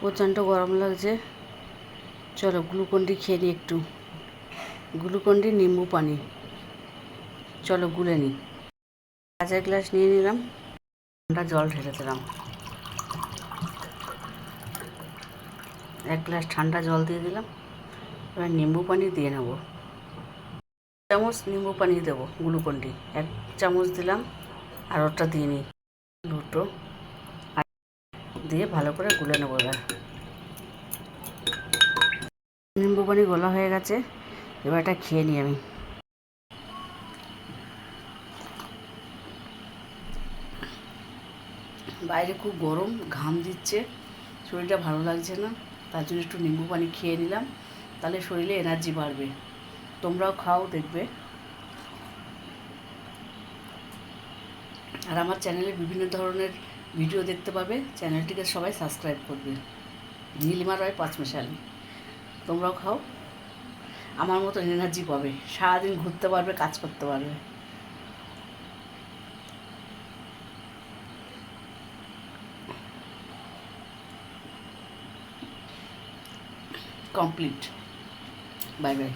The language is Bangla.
প্রচণ্ড গরম লাগছে। চলো গ্লুকন্ডি খেয়ে নিই একটু। গ্লুকন্ডি নিম্বু পানি। চলো গুলে নিই কাঁচের গ্লাস নিয়ে নিলাম। ঠান্ডা জল ঢেলে দিলাম। এক গ্লাস ঠান্ডা জল দিয়ে দিলাম। এবার নিম্বু পানি দিয়ে নেব। চামচ নিম্বু পানি দেবো গ্লুকন্ডি এক চামচ দিলাম। আর ওটা দিয়ে নিই দুটো। দিয়ে ভালো করে গুলে নেব এবার। নিম্বু পানি গোলা হয়ে গেছে, এবার এটা খেয়ে নিই আমি। বাইরে খুব গরম, ঘাম দিচ্ছে, শরীরটা ভালো লাগছে না, তার জন্য একটু নিম্বু পানি খেয়ে নিলাম, তাহলে শরীরে এনার্জি বাড়বে। তোমরাও খাও, দেখবে। আর আমার চ্যানেলে বিভিন্ন ধরনের ভিডিও দেখতে পাবে, চ্যানেলটিকে সবাই সাবস্ক্রাইব করবে। নীলিমা রয় পাঁচমেশালি তোমরাও খাও। আমার মতো এনার্জি পাবে। সারাদিন ঘুরতে পারবে, কাজ করতে পারবে। Complete bye bye